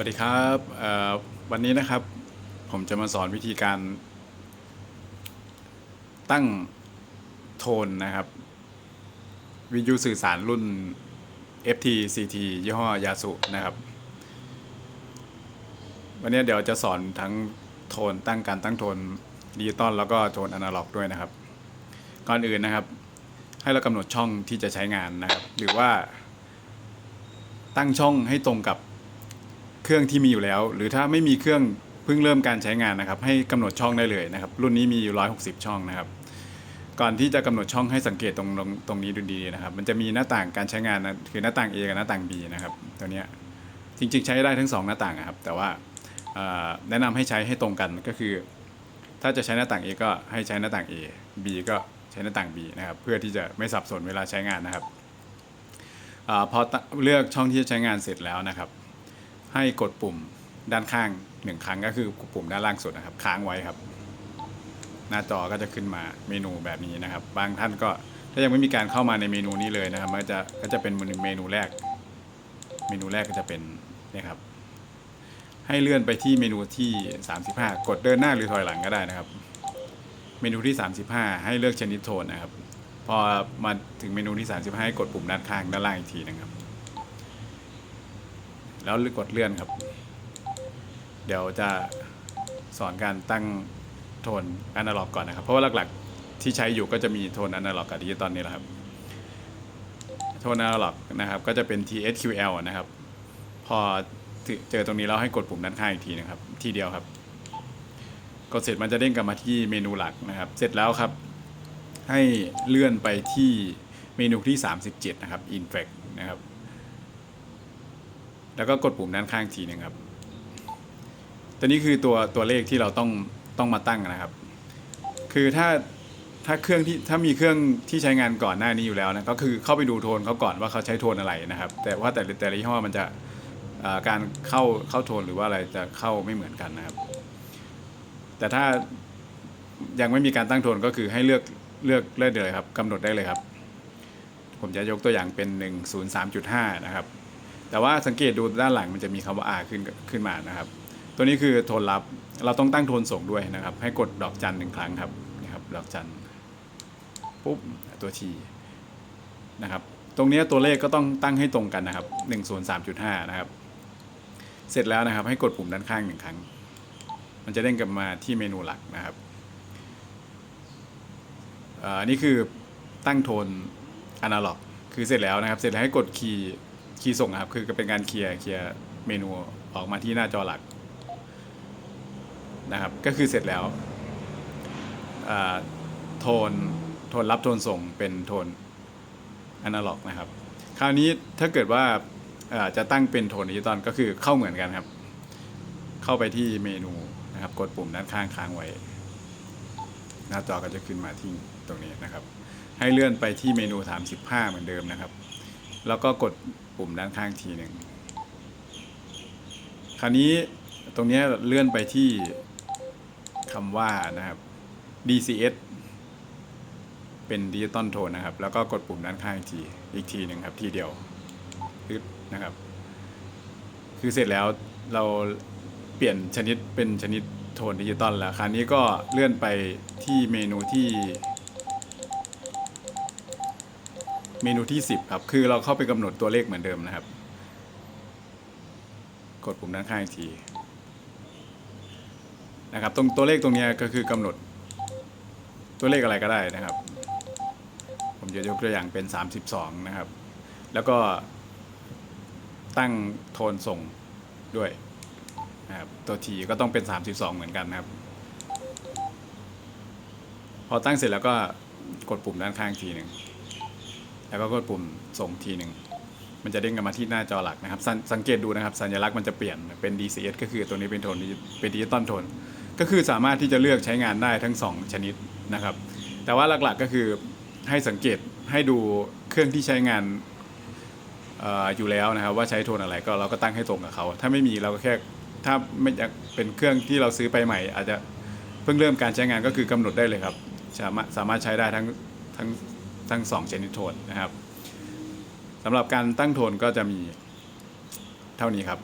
สวัสดีครับวันนี้นะครับผมจะมาสอนวิธีการ ตั้งโทนนะครับ วิทยุสื่อสารรุ่น FT CT ยี่ห้อยาสุนะครับ วันนี้เดี๋ยวจะสอนทั้งโทนตั้งการตั้งโทนดิจิตอลแล้วก็โทนอนาล็อกด้วยนะครับ ก่อนอื่นนะครับ ให้เรากำหนดช่องที่จะใช้งานนะครับ หรือว่าตั้งช่องให้ตรงกับ เครื่องที่มีอยู่แล้ว หรือถ้าไม่มีเครื่องเพิ่งเริ่มการใช้งานนะครับ ให้กำหนดช่องได้เลยนะครับ รุ่นนี้มีอยู่ 160 ช่องนะครับ ก่อนที่จะกำหนดช่องให้สังเกตตรงตรงตรงนี้ดูดีนะครับ มันจะมีหน้าต่างการใช้งานนะคือหน้าต่าง A กับหน้าต่าง B นะครับตัวนี้จริง ๆ ใช้ได้ทั้งสองหน้าต่างครับ แต่ว่าแนะนำให้ใช้ให้ตรงกันก็คือ ถ้าจะใช้หน้าต่าง A ก็ให้ใช้หน้าต่าง A B ก็ใช้หน้าต่าง B นะครับ เพื่อที่จะไม่สับสนเวลาใช้งานนะครับอพอเลือกช่องที่จะใช้งานเสร็จแล้วนะครับ ให้กดปุ่มด้านข้างหนึ่งครั้งก็คือปุ่มด้านล่างสุดนะครับ ค้างไว้ครับ หน้าจอก็จะขึ้นมาเมนูแบบนี้นะครับ บางท่านก็ถ้ายังไม่มีการเข้ามาในเมนูนี้เลยนะครับมันจะก็จะเป็นเมนูแรก เมนูแรกก็จะเป็นนี่ครับ ให้เลื่อนไปที่เมนูที่ 35 กดเดินหน้าหรือถอยหลังก็ได้นะครับ เมนูที่ 35 ให้เลือกชนิดโทนนะครับ พอมาถึงเมนูที่ 35 ให้กดปุ่มด้านข้างด้านล่างอีกทีนะครับ แล้วกดเลื่อนครับ เดี๋ยวจะสอนการตั้งโทนอนาล็อกก่อนนะครับ เพราะว่าหลักๆที่ใช้อยู่ก็จะมีโทนอนาล็อกกับดิจิตอลนี่แหละครับ โทนอนาล็อกนะครับก็จะเป็น TSQL นะครับ พอเจอตรงนี้แล้วให้กดปุ่มด้านข้างอีกทีนะครับ ทีเดียวครับ กดเสร็จมันจะเด้งกลับมาที่เมนูหลักนะครับ เสร็จแล้วครับ ให้เลื่อนไปที่เมนูที่ 37 นะครับ Infect นะครับ แล้วก็กดปุ่มด้านข้างทีหนึงครับ ตัวนี้คือตัวตัวเลขที่เราต้องต้องมาตั้งนะครับ คือถ้าถ้าเครื่องที่ถ้ามีเครื่องที่ใช้งานก่อนหน้านี้อยู่แล้วนะก็คือเข้าไปดูโทนเขาก่อนว่าเขาใช้โทนอะไรนะครับ แต่ว่าแต่แต่ละยี่ห้อมันจะการเข้าเข้าโทนหรือว่าอะไรจะเข้าไม่เหมือนกันนะครับ แต่ถ้ายังไม่มีการตั้งโทนก็คือให้เลือกเลือกเลือกเลยครับกำหนดได้เลยครับ ผมจะยกตัวอย่างเป็น 103.5 นะครับ แต่ว่าสังเกตดูด้านหลังมันจะมีคำว่า R ขึ้นขึ้นมานะครับ ตัวนี้คือโทนรับ เราต้องตั้งโทนส่งด้วยนะครับ ให้กดดอกจันหนึ่งครั้งครับนี่ครับ ดอกจันปุ๊บตัวทีนะครับ ตรงนี้ตัวเลขก็ต้องตั้งให้ตรงกันนะครับ1ส่วน3.5นะครับ เสร็จแล้วนะครับให้กดปุ่มด้านข้างหนึ่งครั้ง มันจะเด้งกลับมาที่เมนูหลักนะครับอันนี้คือตั้งโทนอนาล็อก คือเสร็จแล้วนะครับ เสร็จแล้วให้กดคีย์ คีย์ส่งครับ คือเป็นการเคลียร์เคลียร์เมนูออกมาที่หน้าจอหลักนะครับ ก็คือเสร็จแล้วโทนโทนรับโทนส่งเป็นโทนอนาล็อกนะครับ คราวนี้ถ้าเกิดว่าอ่าจะตั้งเป็นโทนดิจิตอลก็คือเข้าเหมือนกันครับ เข้าไปที่เมนูนะครับ กดปุ่มด้านข้างค้างไว้ หน้าจอก็จะขึ้นมาที่ตรงนี้นะครับ ให้เลื่อนไปที่เมนู 35 เหมือนเดิมนะครับ แล้วก็กด ปุ่มด้านข้างทีหนึ่งคราวนี้ตรงนี้เลื่อนไปที่คำว่านะครับ DCS เป็นดิจิตอลโทนนะครับ แล้วก็กดปุ่มด้านข้างอีกทีอีกทีหนึ่งครับ ทีเดียวปึ๊บนะครับ คือเสร็จแล้วเราเปลี่ยนชนิดเป็นชนิดโทนดิจิตอลแล้ว คราวนี้ก็เลื่อนไปที่เมนูที่ เมนูที่ 10 ครับ คือเราเข้าไปกำหนดตัวเลขเหมือนเดิมนะครับ กดปุ่มด้านข้างอีกทีนะครับ ตรงตัวเลขตรงนี้ก็คือกำหนดตัวเลขอะไรก็ได้นะครับ ผมจะยกตัวอย่างเป็น 32 นะครับ แล้วก็ตั้งโทนส่งด้วยนะครับตัวทีก็ต้องเป็น 32 เหมือนกันนะครับ พอตั้งเสร็จแล้วก็กดปุ่มด้านข้างทีหนึ่ง แล้วก็กดปุ่มส่งทีหนึ่ง มันจะเด้งกลับมาที่หน้าจอหลักนะครับสสังเกตดูนะครับ สัญลักษณ์มันจะเปลี่ยนเป็น DCS ก็คือตัวนี้เป็นโทนเป็นดิจิตอลโทน ก็คือสามารถที่จะเลือกใช้งานได้ทั้ง 2 ชนิดนะครับ แต่ว่าหลักๆก็คือให้สังเกตให้ดูเครื่องที่ใช้งานออยู่แล้วนะครับ ว่าใช้โทนอะไรก็เราก็ตั้งให้ตรงกับเขา ถ้าไม่มีเราก็แค่ถ้าไม่อยากเป็นเครื่องที่เราซื้อไปใหม่ อาจจะเพิ่งเริ่มการใช้งานก็คือกำหนดได้เลยครับ สามารถสามารถใช้ได้ทั้งทั้ง ทั้งสองชนิดโทนนะครับสำหรับการตั้งโทนก็จะมีเท่านี้ครับ